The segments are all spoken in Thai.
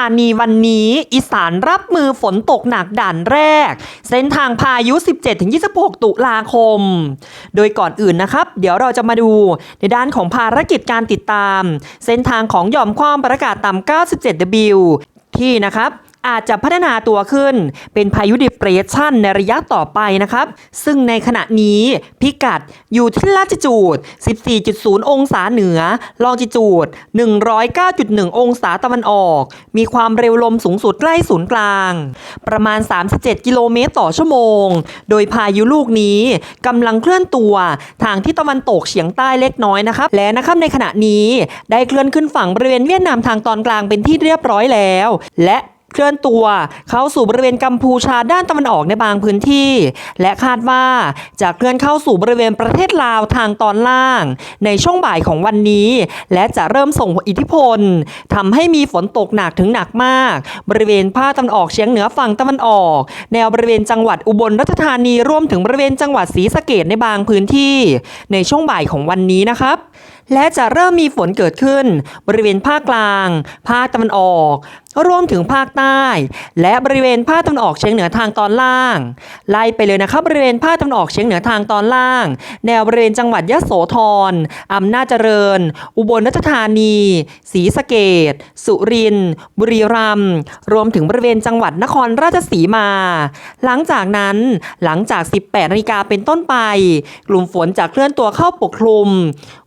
อานีวันนี้อีสานรับมือฝนตกหนักด่านแรก เส้นทางพายุ 17-26 ตุลาคม โดยก่อนอื่นนะครับ เดี๋ยวเราจะมาดูในด้านของภารกิจการติดตาม เส้นทางของหย่อมความประกาศต่ำ 97W ที่นะครับ อาจจะพัฒนาตัวขึ้น เป็นพายุดิเปรสชันในระยะต่อไปนะครับ ซึ่งในขณะนี้พิกัดอยู่ที่ลาติจูด 14.0 องศาเหนือ ลองจิจูด 109.1 องศาตะวันออก มีความเร็วลมสูงสุดใกล้ศูนย์กลาง ประมาณ 37 กิโลเมตรต่อชั่วโมง โดยพายุลูกนี้กำลังเคลื่อนตัวทางที่ตะวันตกเฉียงใต้เล็กน้อยนะครับ และนะครับในขณะนี้ได้เคลื่อนขึ้นฝั่งบริเวณเวียดนามทางตอนกลางเป็นที่เรียบร้อยแล้ว และ ลื่อนตัว เข้าสู่บริเวณกัมพูชาด้านตะวันออกในบางพื้นที่ และคาดว่าจะเคลื่อนเข้าสู่บริเวณประเทศลาวทางตอนล่าง ในช่วงบ่ายของวันนี้ และจะเริ่มส่งอิทธิพลทำให้มีฝนตกหนักถึงหนักมาก บริเวณภาคตะวันออกเฉียงเหนือฝั่งตะวันออก แนวบริเวณจังหวัดอุบลราชธานีรวมถึงบริเวณจังหวัดศรีสะเกดในบางพื้นที่ ในช่วงบ่ายของวันนี้นะครับ และจะเริ่มมีฝนเกิดขึ้น บริเวณภาคกลาง ภาคตะวันออก รวมถึงภาคใต้ และบริเวณภาคตะวันออกเฉียงเหนือทางตอนล่าง ไล่ไปเลยนะครับบริเวณภาคตะวันออกเฉียงเหนือทางตอนล่าง แนวบริเวณจังหวัดยะโสธรอำนาจเจริญ อุบลราชธานีศรีสะเกดสุรินทร์บุรีรัมย์รวมถึงบริเวณจังหวัดนครราชสีมา หลังจากนั้นหลังจาก 18นาฬิกาเป็นต้นไป กลุ่มฝนจะเคลื่อนตัวเข้าปกคลุม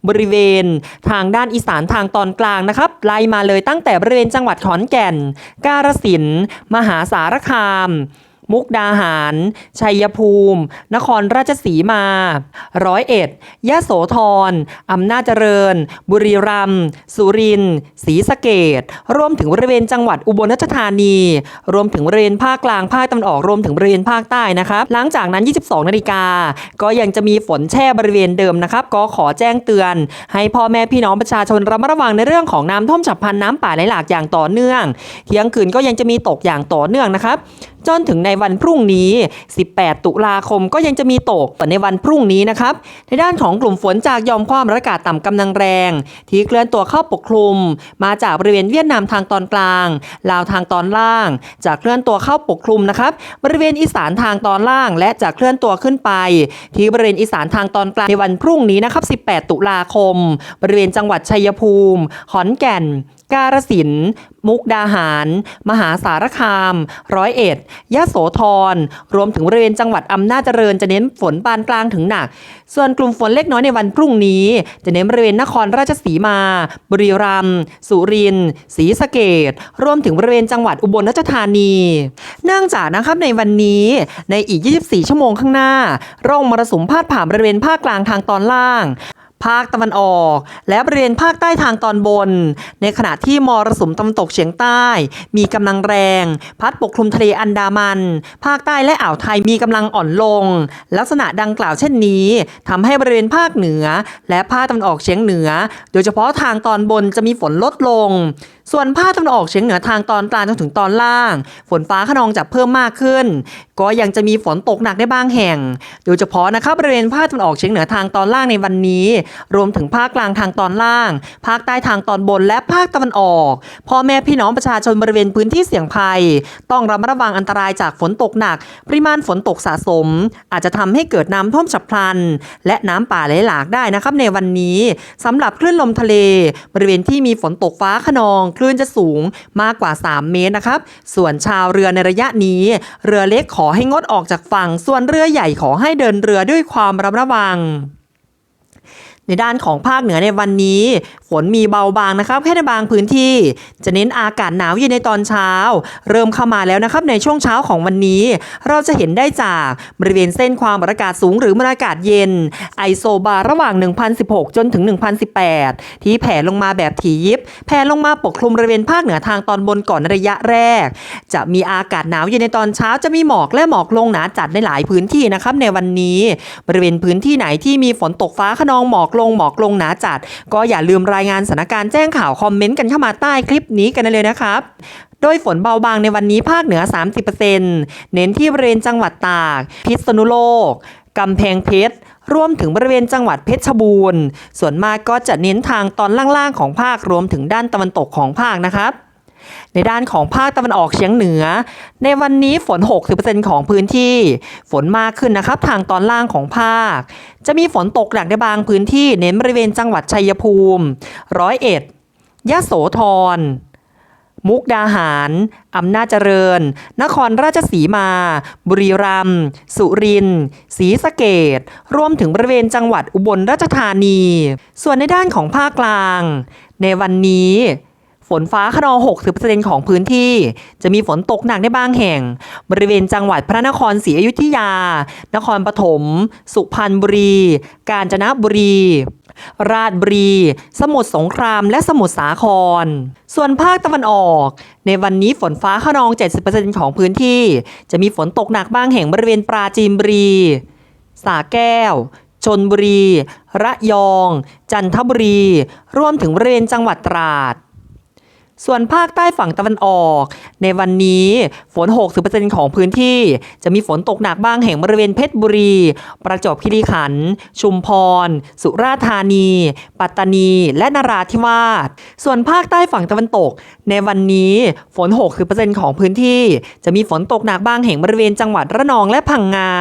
บริเวณทางด้านอีสานทางตอนกลางนะครับไล่มาเลยตั้งแต่บริเวณจังหวัดขอนแก่น กาฬสินธุ์มหาสารคาม มุกดาหาร ชัยภูมิ นครราชสีมา ร้อยเอ็ดยะโสธรอำนาจเจริญ บุรีรัมย์สุรินทร์ศรีสะเกดรวมถึงบริเวณจังหวัดอุบลราชธานี รวมถึงบริเวณภาคกลางภาคตะวันออกรวมถึงบริเวณภาคใต้นะครับหลังจากนั้น 22 นาฬิกา ก็ยังจะมีฝนแช่บริเวณเดิมนะครับ ก็ขอแจ้งเตือน ให้พ่อแม่พี่น้องประชาชนระมัดระวังในเรื่องของน้ำท่วมฉับพลันน้ำป่าไหลหลากอย่างต่อเนื่อง เที่ยงคืนก็ยังจะมีตกอย่างต่อเนื่องนะครับ จนถึงในวันพรุ่งนี้ 18 ตุลาคมก็ยังจะมีตกแต่ในวันพรุ่งนี้นะครับ ในด้านของกลุ่มฝนจากยอมความอากาศต่ำกำลังแรง ที่เคลื่อนตัวเข้าปกคลุม มาจากบริเวณเวียดนามทางตอนกลางลาวทางตอนล่าง จะเคลื่อนตัวเข้าปกคลุมนะครับ บริเวณอีสานทางตอนล่าง และจะเคลื่อนตัวขึ้นไป ที่บริเวณอีสานทางตอนกลางในวันพรุ่งนี้นะครับ 18 ตุลาคม บริเวณจังหวัดชัยภูมิ ขอนแก่น กาฬสินธุ์มุกดาหาร มหาสารคาม ร้อยเอ็ดยะโสธร รวมถึงบริเวณจังหวัดอำนาจเจริญจะเน้นฝนปานกลางถึงหนัก ส่วนกลุ่มฝนเล็กน้อยในวันพรุ่งนี้ จะเน้นบริเวณนครราชสีมา บุรีรัมย์ สุรินทร์ ศรีสะเกดรวมถึงบริเวณจังหวัดอุบลราชธานี เนื่องจากนะครับในวันนี้ในอีก 24 ชั่วโมงข้างหน้า ร่องมรสุมพาดผ่านบริเวณภาคกลางทางตอนล่าง ภาคตะวันออก และบริเวณภาคใต้ทางตอนบน ในขณะที่มรสุมตะวันตกเฉียงใต้ มีกำลังแรง พัดปกคลุมทะเลอันดามัน ภาคใต้และอ่าวไทยมีกำลังอ่อนลง ลักษณะดังกล่าวเช่นนี้ทำให้บริเวณภาคเหนือ และภาคตะวันออกเฉียงเหนือ โดยเฉพาะทางตอนบนจะมีฝนลดลง ส่วนภาคตะวันออกเฉียงเหนือทางตอนกลางจนถึงตอนล่าง ฝนฟ้าขนองจะเพิ่มมากขึ้น ก็ยังจะมีฝนตกหนักได้บางแห่ง โดยเฉพาะนะครับบริเวณภาคตะวันออกเฉียงเหนือทางตอนล่างในวันนี้ รวมถึงภาคกลางทางตอนล่าง ภาคใต้ทางตอนบนและภาคตะวันออกพ่อแม่พี่น้องประชาชนบริเวณพื้นที่เสี่ยงภัย ต้องระมัดระวังอันตรายจากฝนตกหนัก ปริมาณฝนตกสะสม อาจจะทำให้เกิดน้ำท่วมฉับพลัน และน้ำป่าไหลหลากได้นะครับในวันนี้สำหรับคลื่นลมทะเล บริเวณที่มีฝนตกฟ้าขนองลื่นจะสูงมากกว่า 3 เมตรนะครับ ส่วนชาวเรือในระยะนี้ เรือเล็กขอให้งดออกจากฝั่ง ส่วนเรือใหญ่ขอให้เดินเรือด้วยความระมัดระวัง ในด้านของภาคเหนือในวันนี้ฝนมีเบาบางนะครับแค่ในบางพื้นที่ จะเน้นอากาศหนาวเย็นในตอนเช้า เริ่มเข้ามาแล้วนะครับในช่วงเช้าของวันนี้ เราจะเห็นได้จากบริเวณเส้นความกดอากาศสูงหรือมวลอากาศเย็น ไอโซบาระหว่าง 1016 จนถึง 1018 ที่แผ่ลงมาแบบถี่ยิบแผ่ลงมาปกคลุมบริเวณภาคเหนือทางตอนบนก่อนในระยะแรก จะมีอากาศหนาวเย็นในตอนเช้าจะมีหมอกและหมอกลงหนาจัดในหลายพื้นที่นะครับในวันนี้ บริเวณพื้นที่ไหนที่มีฝนตกฟ้าขนองหมอกลงหมอกลงหนาจัด ก็อย่าลืมรายงานสถานการณ์แจ้งข่าวคอมเมนต์กันเข้ามาใต้คลิปนี้กันเลยนะครับโดยฝนเบาบางในวันนี้ภาคเหนือ 30%เน้นที่บริเวณจังหวัดตาก พิษณุโลก กำแพงเพชรรวมถึงบริเวณจังหวัดเพชรบูรณ์ ส่วนมากก็จะเน้นทางตอนล่างๆของภาครวมถึงด้านตะวันตกของภาคนะครับ ในด้านของภาคตะวันออกเฉียงเหนือ ในวันนี้ฝน 60%ของพื้นที่ ฝนมากขึ้นนะครับ ทางตอนล่างของภาค จะมีฝนตกหนักในบางพื้นที่เน้นบริเวณจังหวัดชัยภูมิร้อยเอ็ดยะโสธรมุกดาหาร อำนาจเจริญ นครราชสีมา บุรีรัมย์ สุรินทร์ศรีสะเกดรวมถึงบริเวณจังหวัดอุบลราชธานี ส่วนในด้านของภาคกลาง ในวันนี้ ฝนฟ้าขนอง 60%ของพื้นที่ จะมีฝนตกหนักในบางแห่ง บริเวณจังหวัดพระนครศรีอยุธยา นครปฐม สุพรรณบุรี กาญจนบุรี ราชบุรี สมุทรสงคราม และสมุทรสาคร ส่วนภาคตะวันออก ในวันนี้ฝนฟ้าขนอง 70%ของพื้นที่ จะมีฝนตกหนักบางแห่งบริเวณปราจีนบุรีสาแก้วชนบุรี ระยอง จันทบุรี รวมถึงบริเวณจังหวัดตราด ส่วนภาคใต้ฝั่งตะวันออก ในวันนี้ฝน 60%ของพื้นที่ จะมีฝนตกหนักบ้างแห่งบริเวณเพชรบุรี ประจวบคีรีขันธ์ชุมพร สุราษฎร์ธานี ปัตตานี และนราธิวาสส่วนภาคใต้ฝั่งตะวันตก ในวันนี้ฝน 60%ของพื้นที่ จะมีฝนตกหนักบ้างแห่งบริเวณจังหวัดระนองและพังงา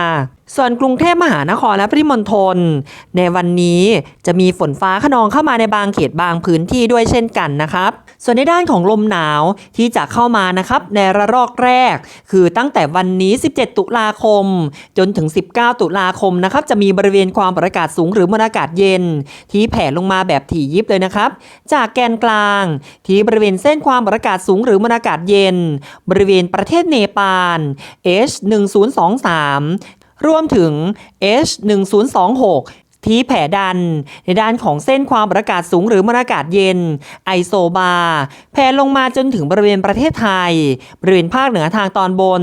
ส่วนกรุงเทพมหานครและปริมณฑลในวันนี้จะมีฝนฟ้าขนองเข้ามาในบางเขตบางพื้นที่ด้วยเช่นกันนะครับ ส่วนในด้านของลมหนาวที่จะเข้ามานะครับในระลอกแรก คือตั้งแต่วันนี้ 17 ตุลาคม จนถึง 19 ตุลาคมนะครับจะมีบริเวณความกดอากาศสูงหรือมวลอากาศเย็น ที่แผ่ลงมาแบบถี่ยิบเลยนะครับ จากแกนกลาง ที่บริเวณเส้นความกดอากาศสูงหรือมวลอากาศเย็น บริเวณประเทศเนปาล H 1023 รวมถึง H 1026 ที่แผ่ดัน ในด้านของเส้นความกดอากาศสูงหรือมวลอากาศเย็น ไอโซบา แผ่ลงมาจนถึงบริเวณประเทศไทย บริเวณภาคเหนือทางตอนบน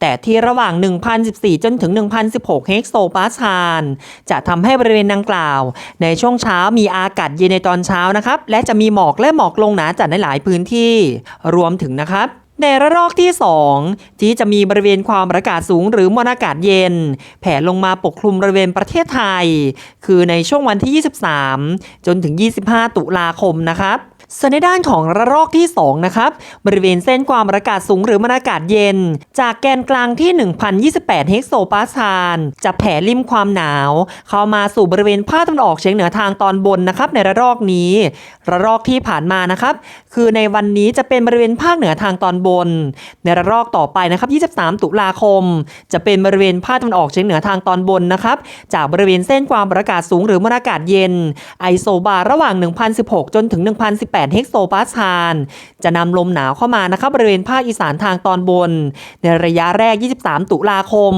แต่ที่ระหว่าง 1,014 จนถึง 1,016 เฮกโซปาสคาลจะทำให้บริเวณดังกล่าว ในช่วงเช้ามีอากาศเย็นในตอนเช้านะครับ และจะมีหมอกและหมอกลงหนาจัดในหลายพื้นที่ รวมถึงนะครับ ในระลอกที่ 2 ที่จะมีบริเวณความอากาศสูงหรือมวลอากาศเย็น แผ่ลงมาปกคลุมบริเวณประเทศไทย คือในช่วงวันที่ 23 จนถึง 25 ตุลาคมนะครับ ส่วนในด้านของระลอกที่ 2 นะครับ บริเวณเส้นความกดอากาศสูงหรือมวลอากาศเย็น จากแกนกลางที่ 1,028 เฮกโซปาสคาลจะแผ่ริมความหนาว เข้ามาสู่บริเวณภาคตะวันออกเฉียงเหนือทางตอนบนนะครับในระลอกนี้ระลอกที่ผ่านมานะครับ คือในวันนี้จะเป็นบริเวณภาคเหนือทางตอนบน ในระลอกต่อไปนะครับ 23 ตุลาคม จะเป็นบริเวณภาคตะวันออกเฉียงเหนือทางตอนบนนะครับ จากบริเวณเส้นความกดอากาศสูงหรือมวลอากาศเย็น ไอโซบาร์ระหว่าง 1,016 จนถึง 1,018 8 เฮกโซปาสคาลจะนำลมหนาวเข้ามานะครับบริเวณภาคอีสานทางตอนบน ในระยะแรก 23 ตุลาคม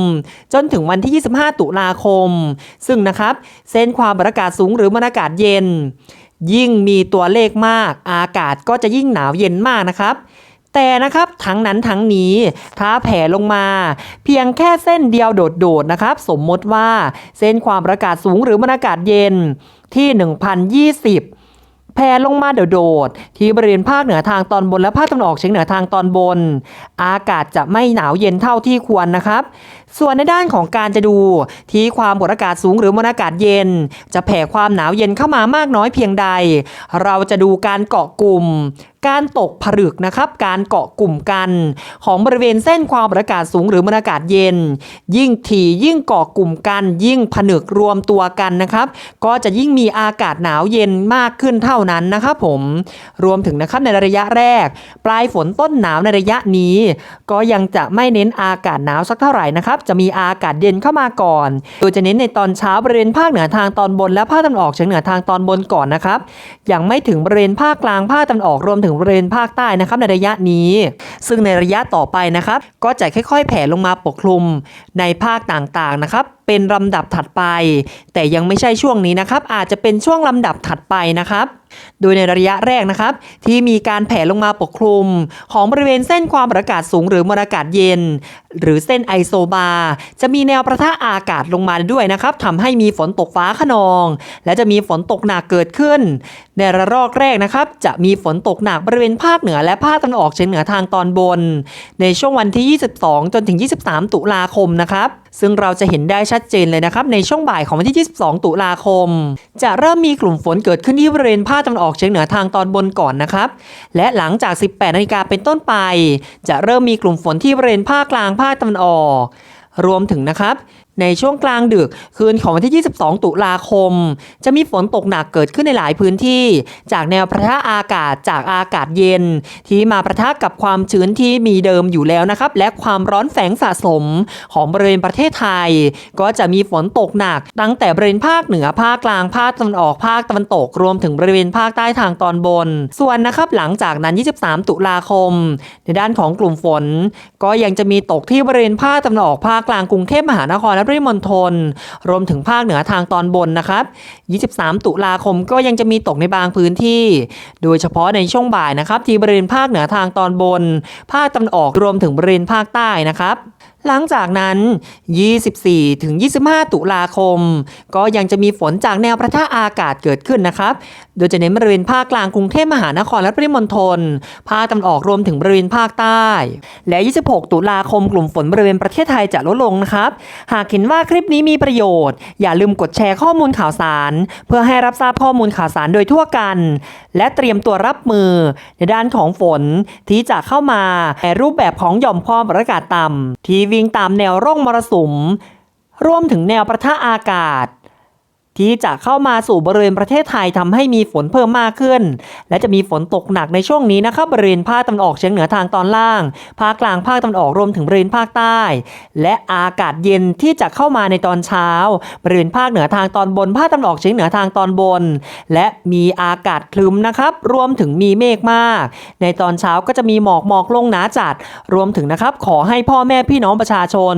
จนถึงวันที่ 25 ตุลาคม ซึ่งนะครับเส้นความกดอากาศสูงหรือมวลอากาศเย็น ยิ่งมีตัวเลขมาก อากาศก็จะยิ่งหนาวเย็นมากนะครับแต่นะครับทั้งนั้นทั้งนี้ถ้าแผ่ลงมา เพียงแค่เส้นเดียวโดดๆนะครับ สมมติว่าเส้นความกดอากาศสูงหรือมวลอากาศเย็นที่ 1020 แผ่ลงมาโดดๆที่บริเวณภาคเหนือทางตอนบนและภาคตะวันออกเฉียงเหนือทางตอนบน อากาศจะไม่หนาวเย็นเท่าที่ควรนะครับ ส่วนในด้านของการจะดู ที่ความกดอากาศสูงหรือมวลอากาศเย็น จะแผ่ความหนาวเย็นเข้ามามากน้อยเพียงใด เราจะดูการเกาะกลุ่ม การตกผลึกนะครับ การเกาะกลุ่มกัน ของบริเวณเส้นความกดอากาศสูงหรือมวลอากาศเย็น ยิ่งถี่ยิ่งเกาะกลุ่มกัน ยิ่งผนึกรวมตัวกันนะครับ ก็จะยิ่งมีอากาศหนาวเย็นมากขึ้นเท่านั้นนะครับผมรวมถึงนะครับในระยะแรก ปลายฝนต้นหนาวในระยะนี้ ก็ยังจะไม่เน้นอากาศหนาวสักเท่าไหร่นะครับจะมีอากาศเย็นเข้ามาก่อน โดยจะเน้นในตอนเช้าบริเวณภาคเหนือทางตอนบนและภาคตะวันออกเฉียงเหนือทางตอนบนก่อนนะครับ ยังไม่ถึงบริเวณภาคกลางภาคตะวันออกรวมถึงบริเวณภาคใต้นะครับในระยะนี้ ซึ่งในระยะต่อไปนะครับ ก็จะค่อย ๆ แผ่ลงมาปกคลุมในภาคต่างๆนะครับเป็นลำดับถัดไป แต่ยังไม่ใช่ช่วงนี้นะครับ อาจจะเป็นช่วงลำดับถัดไปนะครับ โดยในระยะแรกนะครับ ที่มีการแผ่ลงมาปกคลุม ของบริเวณเส้นความกดอากาศสูงหรือมวลอากาศเย็น หรือเส้นไอโซบาร์จะมีแนวประทะอากาศลงมาด้วยนะครับทำให้มีฝนตกฟ้าขนอง และจะมีฝนตกหนักเกิดขึ้น ในระลอกแรกนะครับ จะมีฝนตกหนักบริเวณภาคเหนือและภาคตะวันออกเฉียงเหนือทางตอนบน ในช่วงวันที่ 22 จนถึง 23 ตุลาคมนะครับ ซึ่งเราจะเห็นได้ชัดเจนเลยนะครับ ในช่วงบ่ายของวันที่ 22 ตุลาคม จะเริ่มมีกลุ่มฝนเกิดขึ้นที่บริเวณภาคตะวันออกเฉียงเหนือทางตอนบนก่อนนะครับ และหลังจาก 18 นาฬิกาเป็นต้นไป จะเริ่มมีกลุ่มฝนที่บริเวณภาคกลางภาคตะวันออก รวมถึงนะครับในช่วงกลางดึกคืนของวันที่ 22 ตุลาคม จะมีฝนตกหนักเกิดขึ้นในหลายพื้นที่ จากแนวประทะอากาศจากอากาศเย็น ที่มาประทะกับความชื้นที่มีเดิมอยู่แล้วนะครับ และความร้อนแฝงสะสมของบริเวณประเทศไทย ก็จะมีฝนตกหนัก ตั้งแต่บริเวณภาคเหนือภาคกลางภาคตะวันออกภาคตะวันตกรวมถึงบริเวณภาคใต้ทางตอนบน ส่วนนะครับหลังจากนั้น 23 ตุลาคม ในด้านของกลุ่มฝน ก็ยังจะมีตกที่บริเวณภาคตะวันออกภาคกลางกรุงเทพมหานครและปริมณฑลรวมถึงภาคเหนือทางตอนบนนะครับ 23 ตุลาคมก็ยังจะมีตกในบางพื้นที่ โดยเฉพาะในช่วงบ่ายนะครับที่บริเวณภาคเหนือทางตอนบน ภาคตะวันออกรวมถึงบริเวณภาคใต้นะครับ หลังจากนั้น 24 ถึง 25 ตุลาคม ก็ยังจะมีฝนจากแนวประทะอากาศเกิดขึ้นนะครับ โดยจะเน้นบริเวณภาคกลางกรุงเทพมหานครและปริมณฑล ภาคตะวันออกรวมถึงบริเวณภาคใต้ และ 26 ตุลาคมกลุ่มฝนบริเวณประเทศไทยจะลดลงนะครับ หากเห็นว่าคลิปนี้มีประโยชน์ อย่าลืมกดแชร์ข้อมูลข่าวสาร เพื่อให้รับทราบข้อมูลข่าวสารโดยทั่วกัน และเตรียมตัวรับมือ ในด้านของฝนที่จะเข้ามาในรูปแบบของหย่อมความกดอากาศต่ำที่วิ่งตามแนวร่องมรสุมรวมถึงแนวประทะอากาศ ที่จะเข้ามาสู่บริเวณประเทศไทยทำให้มีฝนเพิ่มมากขึ้น และจะมีฝนตกหนักในช่วงนี้นะครับบริเวณภาคตะวันออกเฉียงเหนือทางตอนล่าง ภาคกลางภาคตะวันออกรวมถึงบริเวณภาคใต้ และอากาศเย็นที่จะเข้ามาในตอนเช้า บริเวณภาคเหนือทางตอนบน ภาคตะวันออกเฉียงเหนือทางตอนบน และมีอากาศคลึ้มนะครับรวมถึงมีเมฆมาก ในตอนเช้าก็จะมีหมอกหมอกลงหนาจัด รวมถึงนะครับขอให้พ่อแม่พี่น้องประชาชน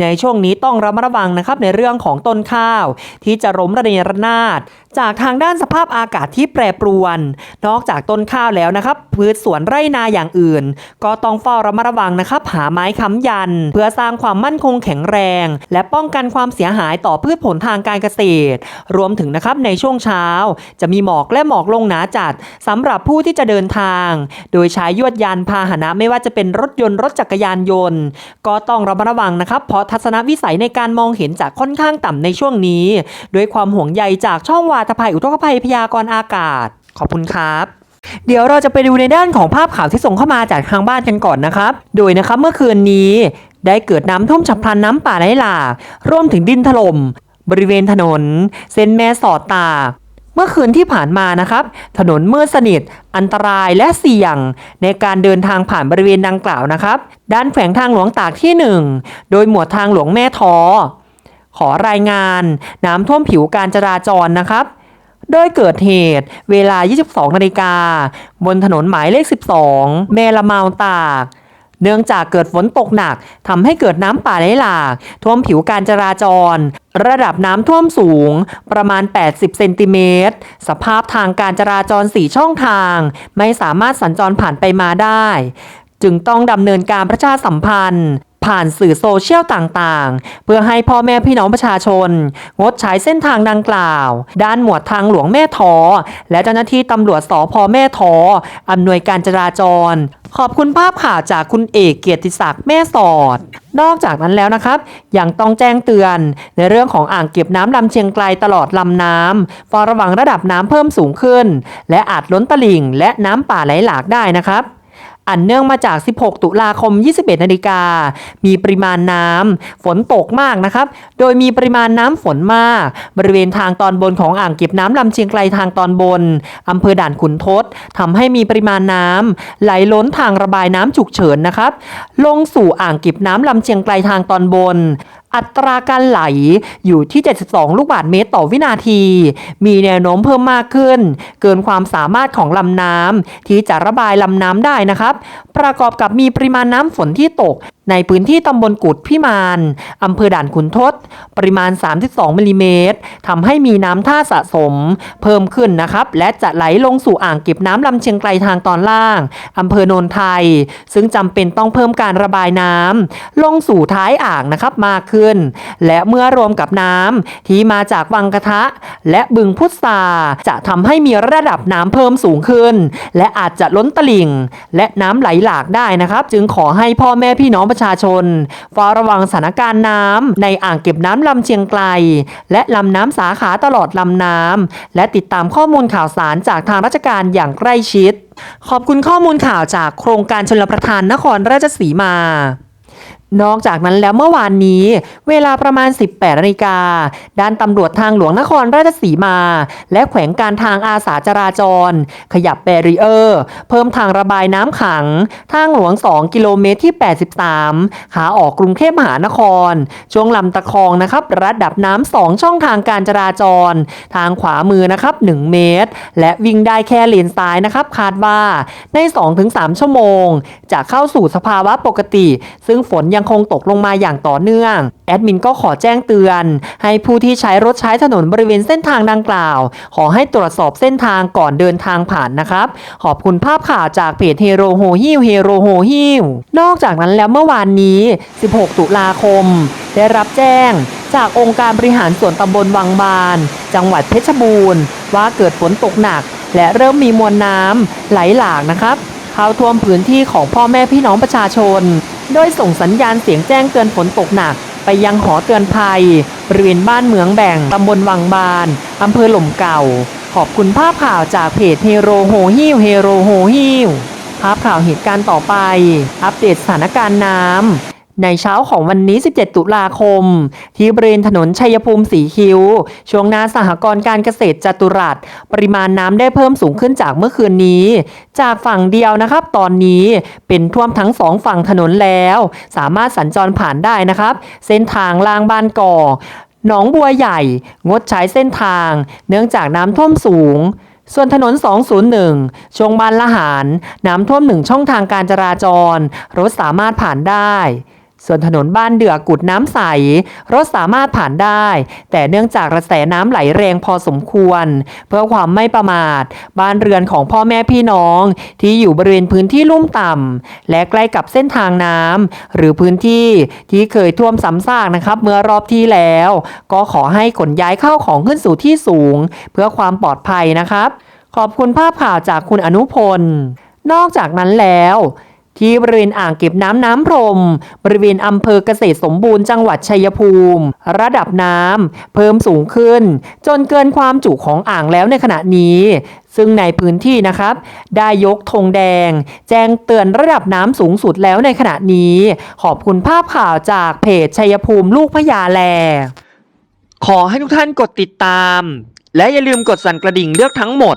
ในช่วงนี้ต้องระมัดระวังนะครับในเรื่องของต้นข้าว ที่จะล้มระเนระนาด จากทางด้านสภาพอากาศที่แปรปรวน นอกจากต้นข้าวแล้วนะครับพืชสวนไร่นาอย่างอื่น ก็ต้องเฝ้าระมัดระวังนะครับ หาไม้ค้ำยัน เพื่อสร้างความมั่นคงแข็งแรง และป้องกันความเสียหายต่อพืชผลทางการเกษตร รวมถึงนะครับในช่วงเช้า จะมีหมอกและหมอกลงหนาจัดสำหรับผู้ที่จะเดินทาง โดยใช้ยวดยานพาหนะไม่ว่าจะเป็นรถยนต์รถจักรยานยนต์ ก็ต้องระมัดระวังนะครับ เพราะทัศนวิสัยในการมองเห็นจะค่อนข้างต่ำในช่วงนี้ ด้วยความห่วงใยจากช่องวาตภัยอุทกภัยพยากรณ์อากาศ ขอบคุณครับเดี๋ยวเราจะไปดูในด้านของภาพข่าวที่ส่งเข้ามาจากทางบ้านกันก่อนนะครับ โดยนะครับเมื่อคืนนี้ได้เกิดน้ำท่วมฉับพลันน้ำป่าไหลหลากรวมถึงดินถล่มบริเวณถนน เส้นแม่สอดตา เมื่อคืนที่ผ่านมานะครับ ถนนมืดสนิท อันตรายและเสี่ยง ในการเดินทางผ่านบริเวณดังกล่าวนะครับ ด้านแขวงทางหลวงตากที่ 1 โดยหมวดทางหลวงแม่ทอ ขอรายงาน น้ำท่วมผิวการจราจรนะครับ โดยเกิดเหตุ เวลา 22 นาฬิกา บนถนนหมายเลข 12แมละเมาตาก เนื่องจากเกิดฝนตกหนักทำให้เกิดน้ำป่าไหลหลาก ท่วมผิวการจราจร ระดับน้ำท่วมสูง ประมาณ 80 เซนติเมตร สภาพทางการจราจร 4 ช่องทาง ไม่สามารถสัญจรผ่านไปมาได้จึงต้องดำเนินการประชาสัมพันธ์ ผ่านสื่อโซเชียลต่างๆ เพื่อให้พ่อแม่พี่น้องประชาชน งดใช้เส้นทางดังกล่าว ด้านหมวดทางหลวงแม่ทอ และเจ้าหน้าที่ตำรวจสพแม่ทออำนวยการจราจร ขอบคุณภาพข่าวจากคุณเอกเกียรติศักดิ์แม่สอด นอกจากนั้นแล้วนะครับ ยังต้องแจ้งเตือน ในเรื่องของอ่างเก็บน้ำลำเชียงไกลตลอดลำน้ำเฝ้าระวังระดับน้ำเพิ่มสูงขึ้น และอาจล้นตลิ่งและน้ำป่าไหลหลากได้นะครับ อันเนื่องมาจาก 16 ตุลาคม 21 นาฬิกา มีปริมาณน้ำฝนตกมากนะครับ โดยมีปริมาณน้ำฝนมาก บริเวณทางตอนบนของอ่างเก็บน้ำลำเชียงไกลทางตอนบนอำเภอด่านขุนทดทำให้มีปริมาณน้ำไหลล้นทางระบายน้ำฉุกเฉินนะครับ ลงสู่อ่างเก็บน้ำลำเชียงไกลทางตอนบน อัตราการไหลอยู่ที่ 72 ลูกบาศก์เมตรต่อวินาที มีแนวโน้มเพิ่มมากขึ้น เกินความสามารถของลำน้ำที่จะระบายลำน้ำได้นะครับ ประกอบกับมีปริมาณน้ำฝนที่ตก ในพื้นที่ตำบลกุดพิมานอำเภอด่านขุนทด ปริมาณ 32มิลลิเมตรทำให้มีน้ำท่าสะสม เพิ่มขึ้นนะครับ และจะไหลลงสู่อ่างเก็บน้ำลำเชียงไกลทางตอนล่างอำเภอโนนไทย ซึ่งจำเป็นต้องเพิ่มการระบายน้ำลงสู่ท้ายอ่างนะครับมากขึ้น และเมื่อรวมกับน้ำที่มาจากวังกระทะ และบึงพุทราจะทำให้มีระดับน้ำเพิ่มสูงขึ้น และอาจจะล้นตลิ่ง และน้ำไหลหลากได้นะครับ จึงขอให้พ่อแม่พี่น้องประชาชนเฝ้าระวังสถานการณ์น้ำในอ่างเก็บน้ำลำเชียงไกล และลำน้ำสาขาตลอดลำน้ำและติดตามข้อมูลข่าวสารจากทางราชการอย่างใกล้ชิด ขอบคุณข้อมูลข่าวจากโครงการชลประทานนครราชสีมา นอกจากนั้นแล้วเมื่อวานนี้ เวลาประมาณ 18นาฬิกา ด้านตำรวจทางหลวงนครราชสีมา และแขวงการทางอาสาจราจร ขยับแบรีเออร์ เพิ่มทางระบายน้ำขัง ทางหลวง 2 กิโลเมตรที่ 83 ขาออกกรุงเทพมหานคร ช่วงลำตะคองนะครับ ระดับน้ำสองช่องทางการจราจร ทางขวามือนะครับ 1 เมตร และวิ่งได้แค่เลนซ้ายนะครับ คาดว่าใน 2-3 ชั่วโมง จะเข้าสู่สภาวะปกติ ซึ่งฝนยังคงตกลงมาอย่างต่อเนื่อง แอดมินก็ขอแจ้งเตือน ให้ผู้ที่ใช้รถใช้ถนนบริเวณเส้นทางดังกล่าว ขอให้ตรวจสอบเส้นทางก่อนเดินทางผ่านนะครับ ขอบคุณภาพข่าวจากเพจเฮโรโฮฮิวเฮโรโฮฮิวนอกจากนั้นแล้วเมื่อวานนี้ 16 ตุลาคม ได้รับแจ้งจากองค์การบริหารส่วนตำบลวังบาน จังหวัดเพชรบูรณ์ ว่าเกิดฝนตกหนัก และเริ่มมีมวลน้ำไหลหลากนะครับ เข้าท่วมพื้นที่ของพ่อแม่พี่น้องประชาชน โดยส่งสัญญาณเสียงแจ้งเตือนฝนตกหนัก ไปยังหอเตือนภัยบริเวณบ้านเหมืองแบ่ง ตำบลวังบาน อำเภอหล่มเก่า ขอบคุณภาพข่าวจากเพจเฮโรโฮฮิวเฮโรโฮฮิวภาพข่าวเหตุการณ์ต่อไป อัปเดตสถานการณ์น้ำ ในเช้าของวันนี้ 17 ตุลาคม ที่บริเวณถนนชัยภูมิสีคิ้ว ช่วงหน้าสหกรณ์การเกษตรจตุรัส ปริมาณน้ำได้เพิ่มสูงขึ้นจากเมื่อคืนนี้ จากฝั่งเดียวนะครับ ตอนนี้เป็นท่วมทั้งสองฝั่งถนนแล้ว สามารถสัญจรผ่านได้นะครับ เส้นทางล่างบ้านก่อ หนองบัวใหญ่ งดใช้เส้นทาง เนื่องจากน้ำท่วมสูงส่วนถนน 201 ช่วงบ้านละหาร น้ำท่วมหนึ่งช่องทางการจราจร รถสามารถผ่านได้ ส่วนถนนบ้านเดือกุดน้ำใส รถสามารถผ่านได้ แต่เนื่องจากกระแสน้ำไหลแรงพอสมควร เพื่อความไม่ประมาท บ้านเรือนของพ่อแม่พี่น้อง ที่อยู่บริเวณพื้นที่ลุ่มต่ำและใกล้กับเส้นทางน้ำหรือพื้นที่ที่เคยท่วมซ้ำซากนะครับ เมื่อรอบที่แล้ว ก็ขอให้ขนย้ายเข้าของขึ้นสู่ที่สูง เพื่อความปลอดภัยนะครับ ขอบคุณภาพข่าวจากคุณอนุพลนอกจากนั้นแล้ว ที่บริเวณอ่างเก็บน้ำน้ำพรม บริเวณอำเภอเกษตรสมบูรณ์จังหวัดชัยภูมิ ระดับน้ำเพิ่มสูงขึ้น จนเกินความจุของอ่างแล้วในขณะนี้ ซึ่งในพื้นที่นะครับ ได้ยกธงแดง แจ้งเตือนระดับน้ำสูงสุดแล้วในขณะนี้ ขอบคุณภาพข่าวจากเพจชัยภูมิลูกพญาแล ขอให้ทุกท่านกดติดตาม และอย่าลืมกดสั่นกระดิ่งเลือกทั้งหมด